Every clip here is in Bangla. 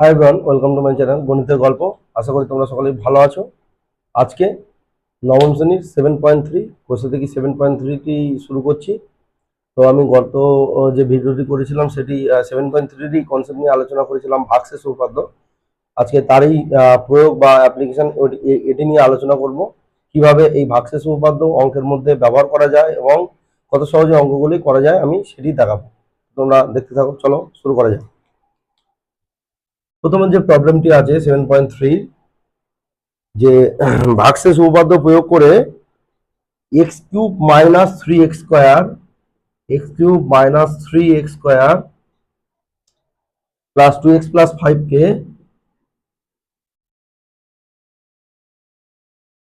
Hi everyone welcome to my channel গণিতের গল্প আশা করি তোমরা সকলেই ভালো আছো। আজকে নবম শ্রেণির সেভেন পয়েন্ট থ্রি কোর্সে থেকে সেভেন পয়েন্ট থ্রিটি শুরু করছি। তো আমি গত যে ভিডিওটি করেছিলাম সেটি সেভেন পয়েন্ট থ্রিটি কনসেপ্ট নিয়ে আলোচনা করেছিলাম ভাগশেষ উপপাদ্য। আজকে তারই প্রয়োগ বা অ্যাপ্লিকেশন এটি নিয়ে আলোচনা করব। কীভাবে এই ভাগশেষ উপপাদ্য অঙ্কের মধ্যে ব্যবহার করা যায় এবং কত সহজে অঙ্কগুলি করা যায় আমি সেটি দেখাবো। তোমরা দেখতে থাকো, চলো শুরু করা যায় প্রথমে যে প্রবলেমটি আছে সেভেন পয়েন্ট থ্রি যে ভাগশেষ উপপাদ্য প্রয়োগ করে x cube minus three x square x cube minus three x square plus two x plus ফাইভকে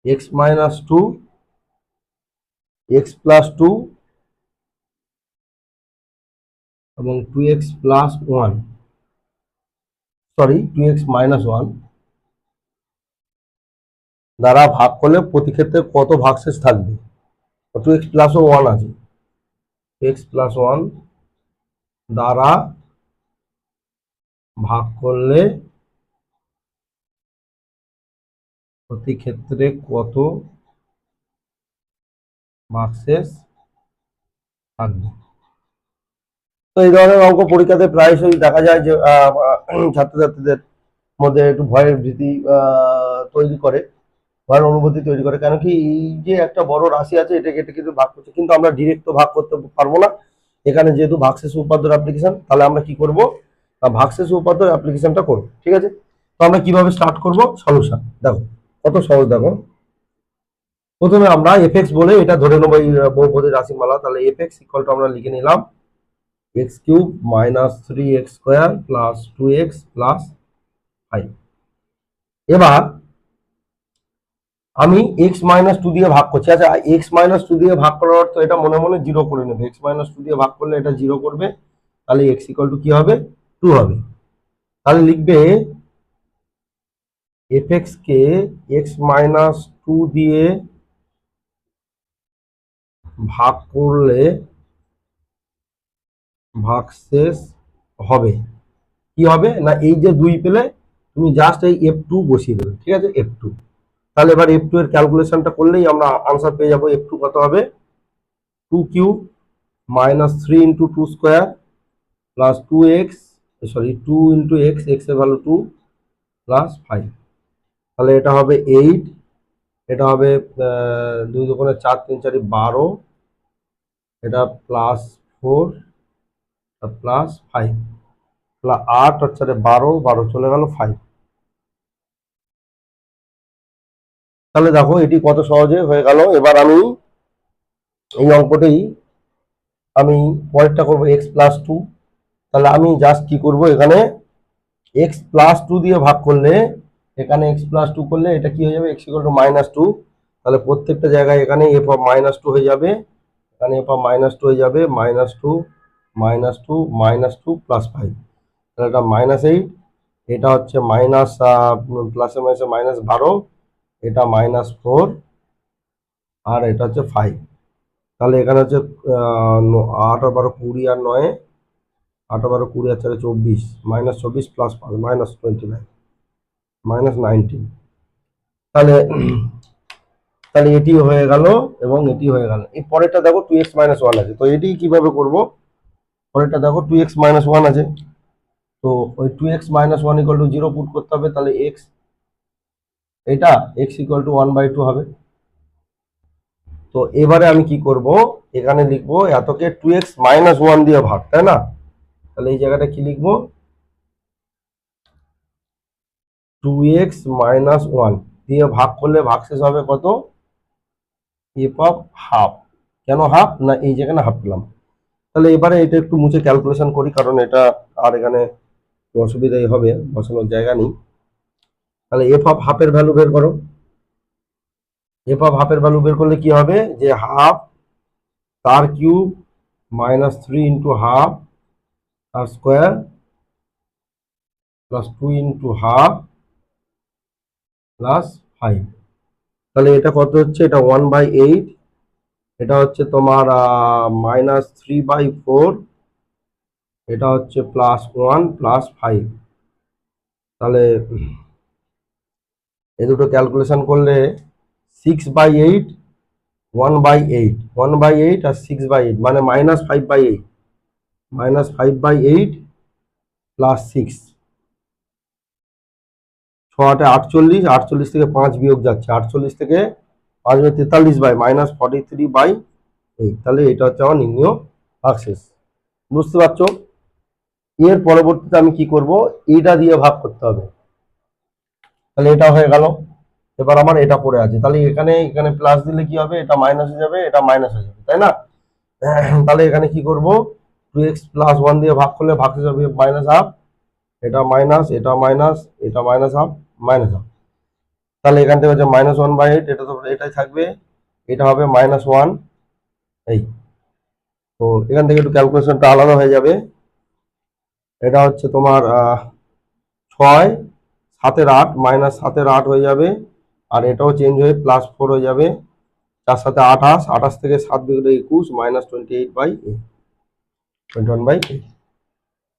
x minus two x plus two এবং two x plus one sorry two x minus one দ্বারা ভাগ করলে প্রতি ক্ষেত্রে কত ভাগশেষ থাকবে? টু এক্স প্লাস ওয়ান আছে। এক্স প্লাস ওয়ান দ্বারা ভাগ করলে প্রতি ক্ষেত্রে কত ভাগশেষ থাকবে? তো এই ধরনের অঙ্ক পরীক্ষাতে প্রায়শই দেখা যায় যে ছাত্রছাত্রীদের মধ্যে একটু ভয়ের ভীতি তৈরি করে, ভয়ের অনুভূতি তৈরি করে। কেন কি এই যে একটা বড় রাশি আছে, এটাকে এটা কিন্তু ভাগ করছে। কিন্তু আমরা ডিরেক্ট তো ভাগ করতে পারব না। এখানে যেহেতু ভাগশেষ উপাদ্যর অ্যাপ্লিকেশন তাহলে আমরা কি করব? ভাগশেষ উপাদ্যর অ্যাপ্লিকেশনটা করব, ঠিক আছে? তো আমরা কীভাবে স্টার্ট করব? সলিউশন দেখো, কত সহজ, দেখো। প্রথমে আমরা এফএক্স বলে এটা ধরে নেব এই বহুপদী রাশিমালা, তাহলে এফএক্স ইকুয়াল টু আমরা লিখে নিলাম। X cube minus three x square plus two x plus five. এবার আমি এক্স মাইনাস টু দিয়ে ভাগ করছি। আচ্ছা এক্স মাইনাস টু দিয়ে ভাগ করার অর্থ এটা মনে মনে জিরো করে নেবে। এক্স মাইনাস টু দিয়ে ভাগ করলে এটা জিরো করবে। তাহলে এক্স ইকুয়াল টু কি হবে? টু হবে। তাহলে লিখবে এফ কে এক্স মাইনাস টু দিয়ে ভাগ করলে ভাগশেষ হবে। কি হবে? না এই যে দুই পেলে তুমি জাস্ট এই এফ টু বসিয়ে দেবে, ঠিক আছে? এফ টু তাহলে এবার এফ টু এর ক্যালকুলেশনটা করলেই আমরা আনসার পেয়ে যাব এফ টু কত হবে? Two cube minus three into two square plus two x sorry two into x এক্সের ভ্যালু টু প্লাস ফাইভ তাহলে এটা হবে এইট এটা হবে দুই দোকানে চার তিন চারি বারো, এটা প্লাস ফোর প্লাস ফাইভ আট আর চারে বারো বারো চলে গেল ফাইভ তাহলে দেখো এটি কত সহজে হয়ে গেল, এবার আমি এই অঙ্কটি আমি পরেরটা করব এক্স প্লাস টু তাহলে আমি জাস্ট কি করব এখানে? এক্স প্লাস টু দিয়ে ভাগ করলে, এখানে এক্স প্লাস টু করলে এটা কি হয়ে যাবে? X equal to minus two তাহলে প্রত্যেকটা জায়গায় এখানে এফ অফ মাইনাস টু হয়ে যাবে, এখানে এফ অফ মাইনাস টু হয়ে যাবে minus two minus two minus two plus five তাহলে এটা মাইনাস এইট এটা হচ্ছে মাইনাস প্লাসে মাইনাসে মাইনাস বারো, এটা মাইনাস ফোর আর এটা হচ্ছে ফাইভ তাহলে এখানে হচ্ছে আট আর বারো কুড়ি আর নয়, আট বারো কুড়ি আর চারে চব্বিশ মাইনাস চব্বিশ প্লাস পাঁচ minus twenty nine minus nineteen তাহলে তাহলে এটি হয়ে গেল এবং এটি হয়ে গেল। এই পরেরটা দেখো টু এক্স মাইনাস ওয়ান আছে। তো এটি কীভাবে করব? পরেরটা দেখো টু এক্স মাইনাস ওয়ান আছে। তো ওই two x minus one equal to zero put করতে হবে, তাহলে এক্স এটা x equal to one by two হবে। তো এবারে আমি কি করব, এখানে লিখব এতকে টু এক্স মাইনাস ওয়ান দিয়ে ভাগ, তাই না? তাহলে এই জায়গাটা কি লিখব? টু এক্স মাইনাস ওয়ান দিয়ে ভাগ করলে ভাগশেষ হবে কত? এফ অফ হাফ কেন হাফ না, এই যেখানে হাফ পেলাম। তাহলে এবারে এটা একটু মুছে ক্যালকুলেশন করি, কারণ এটা আর এখানে অসুবিধাই হবে, বসানোর জায়গা নেই। তাহলে এফ অফ হাফের ভ্যালু বের করো। এফ অফ হাফের ভ্যালু বের করলে কি হবে? যে হাফ তার cube minus three into half তার square plus two into half plus five তাহলে এটা কত হচ্ছে? এটা ওয়ান বাই এইট এটা হচ্ছে তোমার মাইনাস থ্রি বাই ফোর এটা হচ্ছে প্লাস ওয়ান প্লাস ফাইভ তাহলে এ দুটো ক্যালকুলেশন করলে six by eight one by eight one by eight R six by eight মানে minus five by eight minus five by eight plus six ছ আটে আটচল্লিশ আটচল্লিশ থেকে পাঁচ বিয়োগ যাচ্ছে। আটচল্লিশ থেকে বাই তেতাল্লিশ by minus forty three by eight তাহলে এটা হচ্ছে আমার নির্ণয় ভাগশেষ। বুঝতে পারছ? এর পরবর্তীতে আমি কি করব? এটা দিয়ে ভাগ করতে হবে। তাহলে এটা হয়ে গেল। এবার আমার এটা পড়ে আছে। তাহলে এখানে এখানে প্লাস দিলে কি হবে? এটা মাইনাস হয়ে যাবে, এটা মাইনাস হয়ে যাবে, তাই না? তাহলে এখানে কি করব? টু এক্স প্লাস ওয়ান দিয়ে ভাগ করলে ভাগ হয়ে যাবে মাইনাস হাফ এটা মাইনাস এটা মাইনাস এটা মাইনাস হাফ মাইনাস হাফ তাহলে এখান থেকে হচ্ছে মাইনাস ওয়ান বাই এইট এটা তো এটাই থাকবে। এটা হবে মাইনাস ওয়ান এই। তো এখান থেকে একটু ক্যালকুলেশনটা আলাদা হয়ে যাবে। এটা হচ্ছে তোমার ছয়, সাতের আট মাইনাস সাতের আট হয়ে যাবে। আর এটাও চেঞ্জ হয়ে প্লাস ফোর হয়ে যাবে। চার সাথে আঠাশ আঠাশ থেকে সাত বিগড়ে একুশ minus twenty eight by twenty one by eight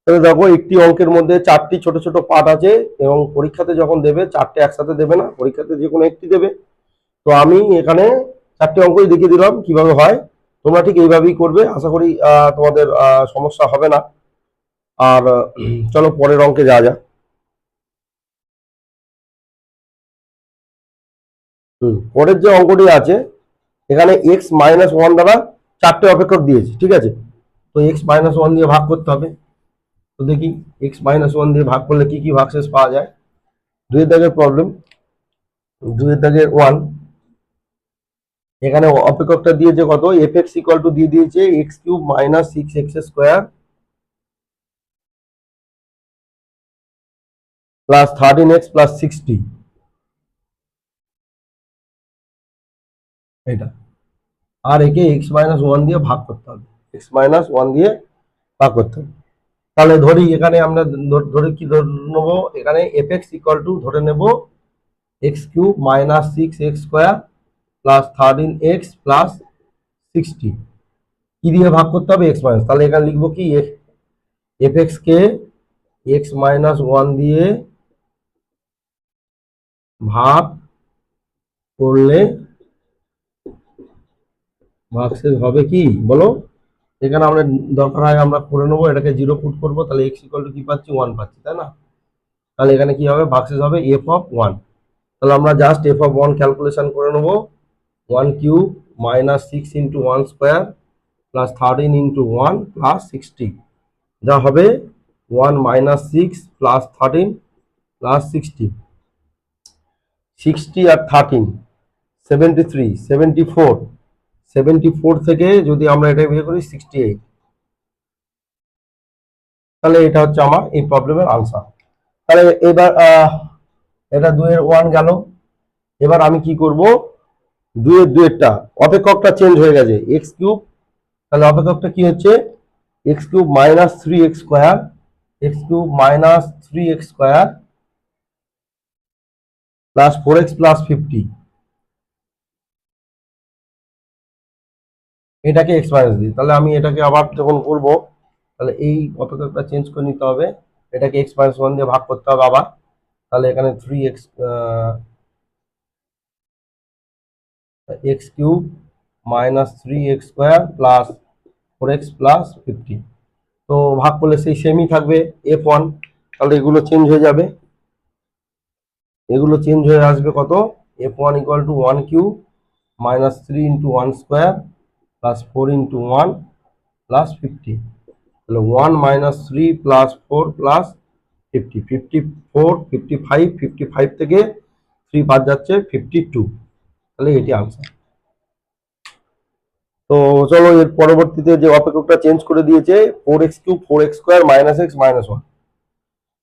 তাহলে দেখো, একটি অঙ্কের মধ্যে চারটি ছোট ছোট পার্ট আছে এবং পরীক্ষাতে যখন দেবে, চারটে একসাথে দেবে না, পরীক্ষাতে যে কোনো একটি দেবে। তো আমি এখানে চারটে অঙ্কই দেখিয়ে দিলাম কীভাবে হয়। তোমরা ঠিক এইভাবেই করবে, আশা করি তোমাদের সমস্যা হবে না। আর চলো পরের অঙ্কে যাওয়া যাক। হুম, পরের যে অঙ্কটি আছে, এখানে এক্স মাইনাস ওয়ান দ্বারা চারটে অপেক্ষক দিয়েছে, ঠিক আছে? তো এক্স মাইনাস ওয়ান দিয়ে ভাগ করতে হবে। তো দেখি এক্স মাইনাস ওয়ান দিয়ে ভাগ করলে কি কি ভাগশেষ পাওয়া যায় দুয়ের দাগের প্রবলেম দুয়ের দাগের ওয়ান এখানে অপেক্ষকটা দিয়েছে কত এফ এক্স ইকুয়াল টু দিয়ে দিয়েছে x cube minus six x square plus thirteen x plus sixty এটা আর একে এক্স মাইনাস ওয়ান দিয়ে ভাগ করতে হবে এক্স মাইনাস ওয়ান দিয়ে ভাগ করতে হবে তাহলে ধরি এখানে আমরা ধরে কি ধরে নেব? এখানে এফ এক্স ইকুয়াল টু ধরে নেব x cube minus six x square plus thirteen x plus sixty কি দিয়ে ভাগ করতে হবে? এক্স মাইনাস তাহলে এখানে লিখব কি? এফ এক্স কে এক্স মাইনাস ওয়ান দিয়ে ভাগ করলে ভাগশেষ হবে কি? বলো? এখানে আমরা দরকার হয় আমরা করে নেব, এটাকে জিরো পুট করব, তাহলে এক্স ইকুয়াল টু কি পাচ্ছি ওয়ান পাচ্ছি, তাই না? তাহলে এখানে কি হবে? বাক্সেস হবে এফ অফ ওয়ান তাহলে আমরা just f of one calculation করে নেব। One cube minus six into one square plus thirteen into one plus sixty যা হবে one minus six plus thirteen plus sixty sixty আর thirteen seventy three seventy four seventy four থেকে যদি আমরা এটা বিয়ে করি সিক্সটি এইট তাহলে এটা হচ্ছে আমার এই প্রবলেমের আনসার তাহলে এবার এটা দুয়ের ওয়ান গেল। এবার আমি কি করব? দুয়ের দুয়েরটা অপেক্ষকটা চেঞ্জ হয়ে গেছে এক্স কিউব তাহলে অপেক্ষকটা কি হচ্ছে? X cube minus three x square x cube minus three x square plus four x plus fifty এটাকে এক্স মাইনাস দিই। তাহলে আমি এটাকে আবার যখন করব, তাহলে এই অপেক্ষকটা চেঞ্জ করে নিতে হবে, এটাকে এক্স মাইনাস ওয়ান দিয়ে ভাগ করতে হবে আবার। তাহলে এখানে three x x cube minus three x square plus four x plus fifty তো ভাগ করলে সেই সেমই থাকবে এফ ওয়ান তাহলে এগুলো চেঞ্জ হয়ে যাবে। এগুলো চেঞ্জ হয়ে আসবে কত? F one equal to one cube minus three into one square plus four into one plus fifty তাহলে one minus three plus four plus fifty fifty four fifty five fifty five থেকে থ্রি বাদ যাচ্ছে ফিফটি টু তাহলে এটি আনসার তো চলো এর পরবর্তীতে যে অপেক্ষকটা চেঞ্জ করে দিয়েছে four x cube four x square minus x minus one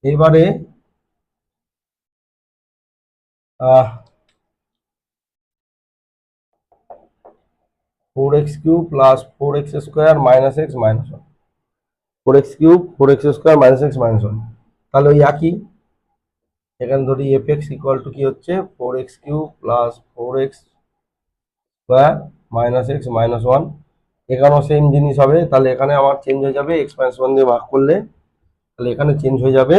এবারে four x cube plus four x square minus x minus one four x cube four x square minus x minus one তাহলে ওই একই? এখানে ধরি এফ এক্স ইকুয়াল টু কি হচ্ছে? Four x cube plus four x square minus x minus one এখানেও সেম জিনিস হবে। তাহলে এখানে আমার চেঞ্জ হয়ে যাবে এক্স মাইনাস ওয়ান দিয়ে ভাগ করলে। তাহলে এখানে চেঞ্জ হয়ে যাবে।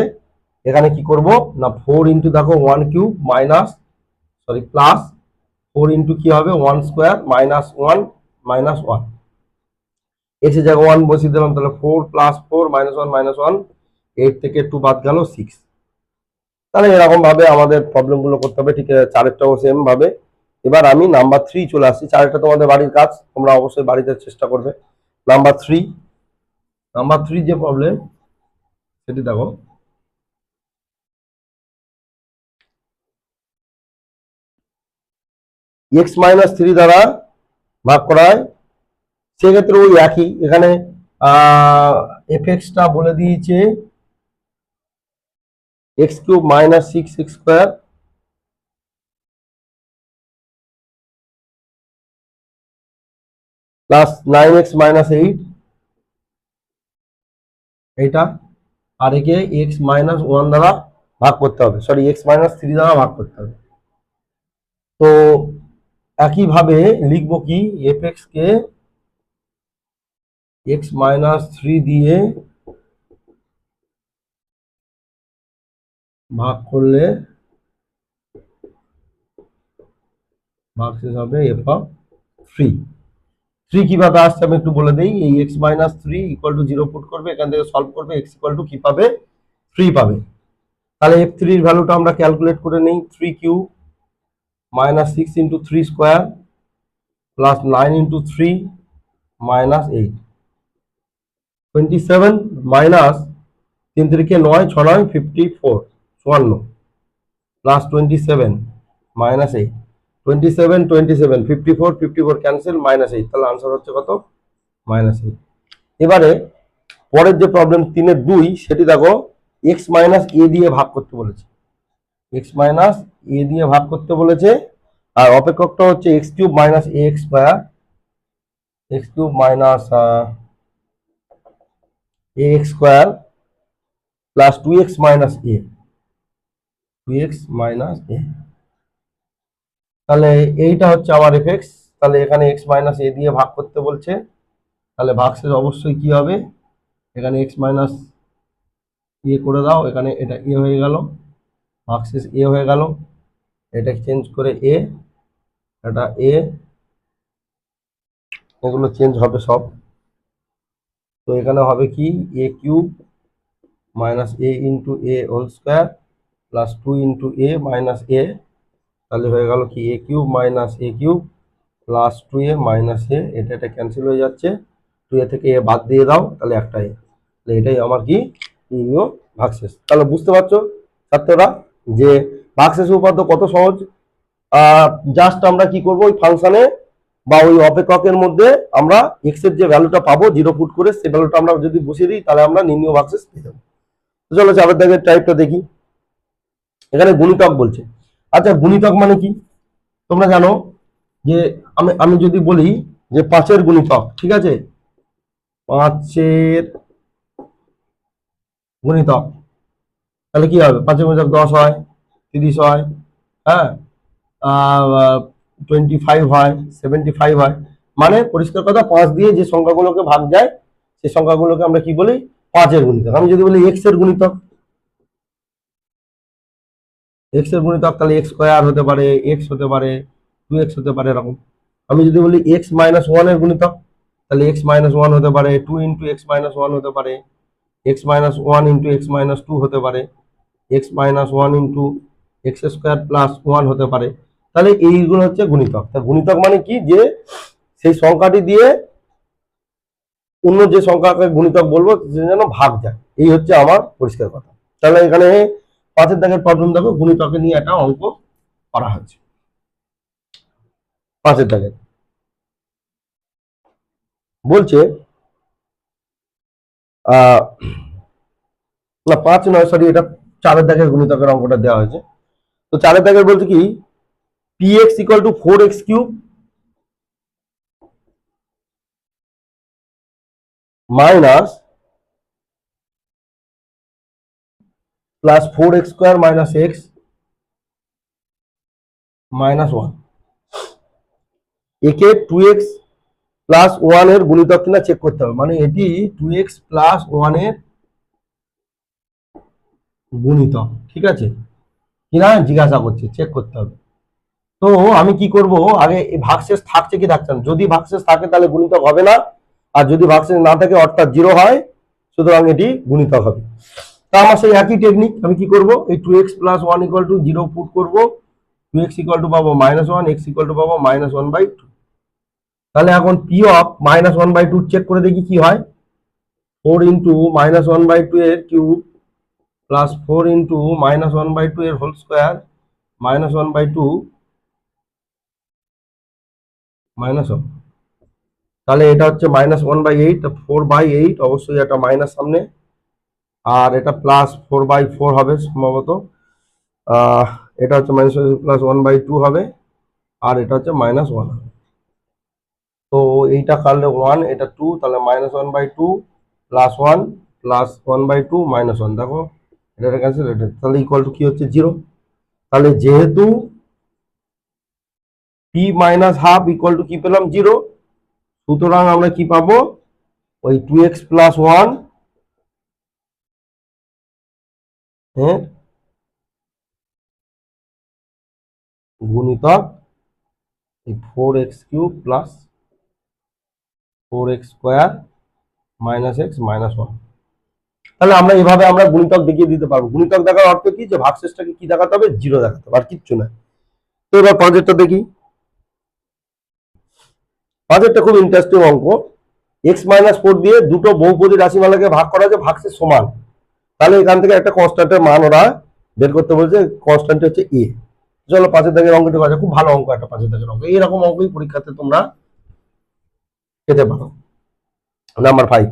এখানে কি করব? না ফোর ইন্টু দেখো one cube minus sorry plus four into কি হবে? One square minus one minus ওয়ানের জায়গায় ওয়ান বসিয়ে দিলাম, তাহলে four plus four minus one minus one eight থেকে টু বাদ গেল সিক্স তাহলে এরকম ভাবে আমাদের প্রবলেমগুলো করতে হবে, ঠিক আছে? চারেরটাও সেম ভাবে। এবার আমি নাম্বার থ্রি চলে আসছি। চারেরটা তোমাদের বাড়ির কাজ, তোমরা অবশ্যই বাড়িতে চেষ্টা করবে। নাম্বার থ্রি নাম্বার থ্রি যে প্রবলেম সেটি দেখো। এক্স মাইনাস থ্রি দ্বারা ভাগ করা হয়। সেক্ষেত্রে ওই একই। এখানে এফ এক্সটা বলে দিয়েছে x cube minus six x square plus nine x minus eight এইটা। আর একে এক্স মাইনাস ওয়ান দ্বারা ভাগ করতে হবে। সরি এক্স মাইনাস থ্রি দ্বারা ভাগ করতে হবে। তো একইভাবে লিখব কি? এফ কে এক্স মাইনাস থ্রি দিয়ে ভাগ করলে ভাগ শেষ হবে এফ অফ থ্রি থ্রি কীভাবে আসছে আমি একটু বলে দিই। এই x minus three equal to zero put করবে, এখান থেকে সলভ করবে এক্স ইকুয়াল টু কি পাবে? থ্রি পাবে। তাহলে এফ থ্রির ভ্যালুটা আমরা ক্যালকুলেট করে নিই। Three cube minus six into three square plus nine into three minus eight twenty seven minus তিন তিরিকে নয়, ছ নয় ফিফটি ফোর চুয়ান্ন। Plus twenty seven minus eight twenty seven twenty seven fifty four fifty four cancel minus eight তাহলে আনসার হচ্ছে কত? মাইনাস এইট এবারে পরের যে প্রবলেম তিনের দুই, সেটি দেখো এক্স মাইনাস এ দিয়ে ভাগ করতে বলেছে। এক্স মাইনাস এ দিয়ে ভাগ করতে বলেছে। আর অপেক্ষকটা হচ্ছে x cube minus a x square x cube minus a x square plus two x minus a two x minus a তাহলে এইটা হচ্ছে আমার এফেক্স তাহলে এখানে এক্স মাইনাস এ দিয়ে ভাগ করতে বলছে। তাহলে ভাগশেষ অবশ্যই কি হবে? এখানে এক্স মাইনাস এ করে দাও, এখানে এটা এ হয়ে গেল। ভাগশেষ এ হয়ে গেল। এটা চেঞ্জ করে এ এটা এ এগুলো চেঞ্জ হবে সব। তো এখানে হবে কি? A cube minus a into a whole square plus two into a minus a তাহলে হয়ে গেল কি? A cube minus a cube plus two a minus a এটা এটা ক্যান্সেল হয়ে যাচ্ছে। টু এ থেকে এ বাদ দিয়ে দাও, তাহলে একটা এ তাহলে এটাই আমার কি? নির্ণয় ভাগশেষ তাহলে বুঝতে পারছ ছাত্ররা? যে ভাগশেষ উপাদ্য কত সহজ? জাস্ট আমরা কি করব? ওই ফাংশনে বা ওই অপেক্ষকের মধ্যে আমরা এক্সের যে ভ্যালুটা পাবো জিরো ফুট করে সেই ভ্যালুটা আমরা যদি বসিয়ে দিই, তাহলে আমরা নির্ণয় ভাগশেষ পেয়ে যাব। চলো চাপের দাগের টাইপটা দেখি। এখানে গুণিতক বলছে। আচ্ছা গুণিতক মানে কি? তোমরা জানো যে আমি আমি যদি বলি যে পাঁচের গুণিতক, ঠিক আছে? পাঁচের গুণিতক। তাহলে কি হবে? পাঁচের গুণিতক দশ হয়, তিরিশ হয় হ্যাঁ? টোয়েন্টি ফাইভ হয় সেভেন্টি ফাইভ হয়। মানে পরিষ্কার কথা, পাঁচ দিয়ে যে সংখ্যাগুলোকে ভাগ যায় সেই সংখ্যাগুলোকে আমরা কি বলি? পাঁচের গুণিতক। আমি যদি বলি এক্সের গুণিতক এক্সের গুণিতক, তাহলে এক্স স্কোয়ার হতে পারে এক্স হতে পারে টু এক্স হতে পারে, এরকম। আমি যদি বলি এক্স মাইনাস ওয়ানের গুণিতক, তাহলে এক্স মাইনাস ওয়ান হতে পারে two into x minus one হতে পারে x minus one into x minus two হতে পারে। X minus one into x square plus one হতে পারে। তাহলে এইগুলো হচ্ছে গুণিতক। তা গুণিতক মানে কি? যে সেই সংখ্যাটি দিয়ে অন্য যে সংখ্যাকে গুণিতক বলব সে যেন ভাগ যায়। এই হচ্ছে আমার পরিষ্কার কথা। তাহলে এখানে পাঁচের দাগের প্রবলেম দেখো, গুণিতকে নিয়ে একটা অঙ্ক করা হয়েছে। পাঁচের দাগের। বলছে, আহ, না, পাঁচ নয় সরি এটা চারের দাগের গুণিতকের অঙ্কটা দেওয়া হয়েছে। তো চারের দাগের বলছে কি? P x equal to four x cube minus plus four x square minus x minus one একে টু এক্স প্লাস ওয়ানের গুণিতক কিনা চেক করতে হবে। মানে এটি টু এক্স প্লাস ওয়ানের গুণিতক ঠিক আছে? কিনা জিজ্ঞাসা করছে? চেক করতে হবে। তো আমি কি করব? আগে ভাগশেষ থাকছে কি থাকছে না? যদি ভাগশেষ থাকে তাহলে গুণিতক হবে না। আর যদি ভাগশেষ না থাকে, অর্থাৎ জিরো হয়, সুতরাং এটি গুণিতক হবে। তা আমার সেই একই টেকনিক আমি কি করব? এই two x plus one equal to zero put করব। টু এক্স ইকুয়াল টু পাবো minus one x equal to পাবো মাইনাস ওয়ান বাই টু তাহলে এখন p of minus one by two check করে দেখি কি হয়। Four into minus one by two এর cube plus four into minus one by two এর whole square minus one by two minus one তাহলে এটা হচ্ছে minus one by eight four by eight অবশ্যই একটা মাইনাস সামনে। আর এটা প্লাস ফোর বাই ফোর হবে সম্ভবত। এটা হচ্ছে minus plus one by two হবে, আর এটা হচ্ছে মাইনাস ওয়ান তো এইটা কাটলে ওয়ান এটা টু তাহলে minus one by two plus one plus one by two minus one দেখো এটা ক্যান্সেল এটা তাহলে ইকুয়াল টু কি হচ্ছে? জিরো তাহলে যেহেতু p minus half equal to কি পেলাম? জিরো সুতরাং আমরা কি পাবো? ওই টু এক্স প্লাস ওয়ান হ্যাঁ গুণিতক এই four x cube plus four x square minus x minus one তাহলে আমরা এভাবে আমরা গুণিতক দেখিয়ে দিতে পারব। গুণিতক দেখার অর্থ কি? যে ভাগশেষটাকে কি দেখাতে হবে? জিরো দেখাতে হবে, আর কিচ্ছু না। তো এবার পাঁচেরটা দেখি। পাঁচেরটা খুব ইন্টারেস্টিং অঙ্ক। এক্স মাইনাস ফোর দিয়ে দুটো বহুপদী রাশিমালাকে ভাগ করা যে ভাগশেষ সমান। তাহলে এখান থেকে একটা কনস্ট্যান্টের মান ওরা বের করতে বলছে কনস্ট্যান্ট হচ্ছে এ চলো পাঁচের দাগের অঙ্কটি করা। খুব ভালো অঙ্ক একটা পাঁচের দাগের অঙ্ক। এইরকম অঙ্কই পরীক্ষাতে তোমরা পেতে পারো। নাম্বার ফাইভ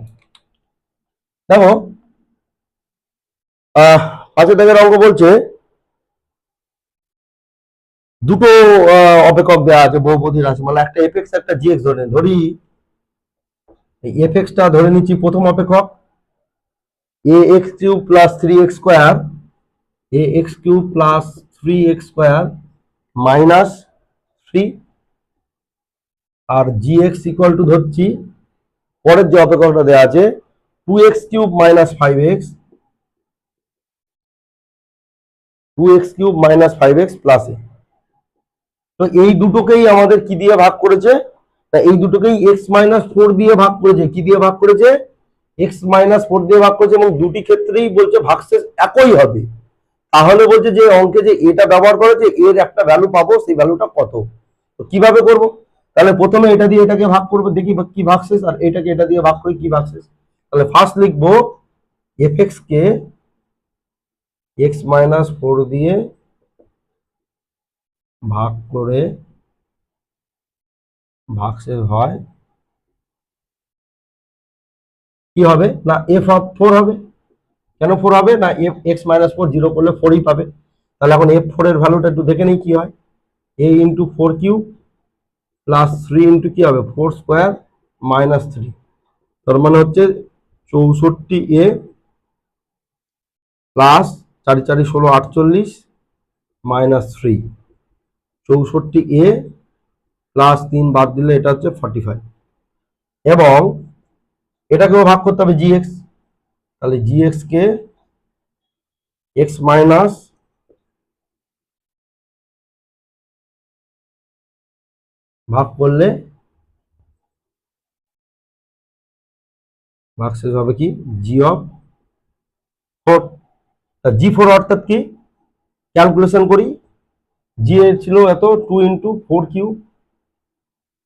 দেখো পাঁচের দাগের অঙ্ক বলছে, দুটো অপেক্ষক দেওয়া আছে, বহুপদী রাশিমালা একটা এফ এক্স একটা জি এক্স ধরে ধরি, এই এফ এক্সটা ধরে নিচ্ছি, প্রথম অপেক্ষক a x cube plus three x square a x cube plus three x square minus three R g x equal to ধরছি, পরের যে অপেক্ষকটা দেওয়া আছে two x cube minus five x two x cube minus five x plus a তো এই দুটোকেই আমাদের কি দিয়ে ভাগ করেছে? না এই দুটোকেই এক্স মাইনাস ফোর দিয়ে ভাগ করেছে। কি দিয়ে ভাগ করেছে? এক্স মাইনাস ফোর দিয়ে ভাগ করেছে এবং দুটি ক্ষেত্রেই বলছে ভাগশেষ একই হবে। তাহলে বলছে যে অঙ্কে যে এটা ব্যবহার করেছে, এর একটা ভ্যালু পাবো, সেই ভ্যালুটা কত? তো কীভাবে করব? তাহলে প্রথমে এটা দিয়ে এটাকে ভাগ করব, দেখি কি ভাগশেষ, আর এটাকে এটা দিয়ে ভাগ করি, কি ভাগশেষ? তাহলে ফার্স্ট লিখব এফ এক্স কে এক্স মাইনাস ফোর দিয়ে ভাগ করে ভাগশেষ হয়, কি হবে? না এফ অফ ফোর হবে। কেন ফোর হবে? না f x minus four zero করলে ফোরই পাবে। তাহলে এখন এফ ফোর এর ভ্যালুটা একটু দেখে নিই, কি হয়? A into four cube plus three into কি হবে? ফোর স্কোয়ার মাইনাস থ্রি তার মানে হচ্ছে চৌষট্টি এ প্লাস চারি চারি ষোলো আটচল্লিশ মাইনাস থ্রি। চৌষট্টি এ প্লাস তিন বাদ দিলে এটা হচ্ছে ফর্টি ফাইভ এবং এটাকেও ভাগ করতে হবে জি এক্স তাহলে জি এক্স কে এক্স মাইনাস ভাগ করলে ভাগ শেষ হবে কি? G of four g four অর্থাৎ কি? ক্যালকুলেশন করি। জি এর ছিল এত two into four cube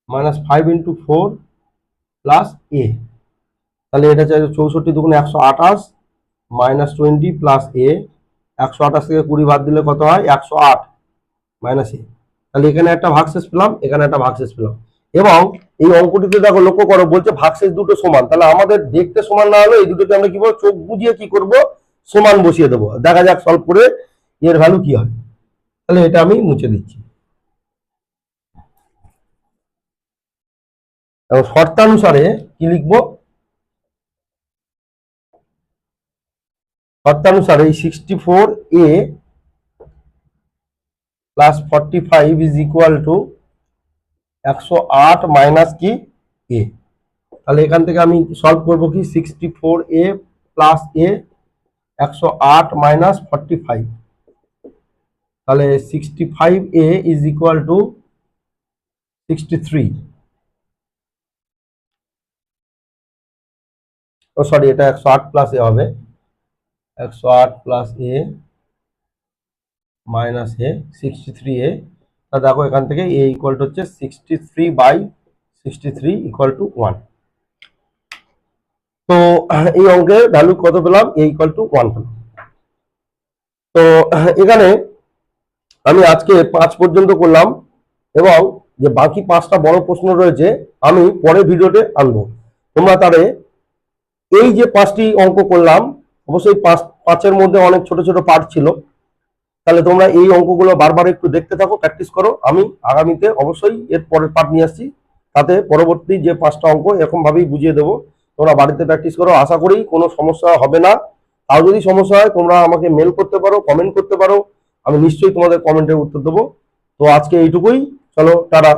minus five into four plus a তাহলে এটা চাই চৌষট্টি দুগুণে একশো আঠাশ মাইনাস টোয়েন্টি প্লাস এ একশো আঠাশ থেকে কুড়ি বাদ দিলে কত হয়? একশো আট মাইনাস এ তাহলে এখানে একটা ভাগশেষ পেলাম, এখানে একটা ভাগশেষ পেলাম। এবং এই অঙ্কটিতে দেখো লক্ষ্য করো, বলছে ভাগশেষ দুটো সমান। তাহলে আমাদের দেখতে সমান না হলে এই দুটোকে আমরা কি বলব? চোখ বুঝিয়ে কি করব? সমান বসিয়ে দেবো। দেখা যাক সলভ করে এর ভ্যালু কি হয়। তাহলে এটা আমি মুছে দিচ্ছি। এবং শর্তানুসারে কি লিখব? শর্তানুসারে sixty four a plus forty five is equal to একশো আট মাইনাস কি? এ তাহলে এখান থেকে আমি সলভ করব কি? Sixty four a plus a একশো আট মাইনাস ফর্টি ফাইভ তাহলে sixty five a is equal to sixty three oh sorry এটা একশো আট প্লাস এ হবে। একশো আট plus a minus a sixty three a তা দেখো, এখান থেকে এ ইকুয়াল টু হচ্ছে sixty three by sixty three equal to one তো এই অঙ্কের ভ্যালু কত পেলাম? এ ইকুয়াল টু ওয়ান পেলাম। তো এখানে আমি আজকে পাঁচ পর্যন্ত করলাম এবং যে বাকি পাঁচটা বড় প্রশ্ন রয়েছে, আমি পরের ভিডিওতে আনব। তোমরা তারে এই যে পাঁচটি অঙ্ক করলাম, অবশ্যই পাঁচ, পাঁচের মধ্যে অনেক ছোট ছোট পার্ট ছিল। তাহলে তোমরা এই অঙ্কগুলো বারবার একটু দেখতে থাকো প্র্যাকটিস করো। আমি আগামীতে অবশ্যই এর পরের পার্ট নিয়ে আসছি। তাতে পরবর্তী যে পাঁচটা অঙ্ক এরকম ভাবেই বুঝিয়ে দেবো। তোমরা বাড়িতে প্র্যাকটিস করো, আশা করি কোনো সমস্যা হবে না। তাও যদি সমস্যা হয়, তোমরা আমাকে মেল করতে পারো কমেন্ট করতে পারো। আমি নিশ্চয়ই তোমাদের কমেন্টের উত্তর দেবো। তো আজকে এইটুকুই। চলো, টাটা।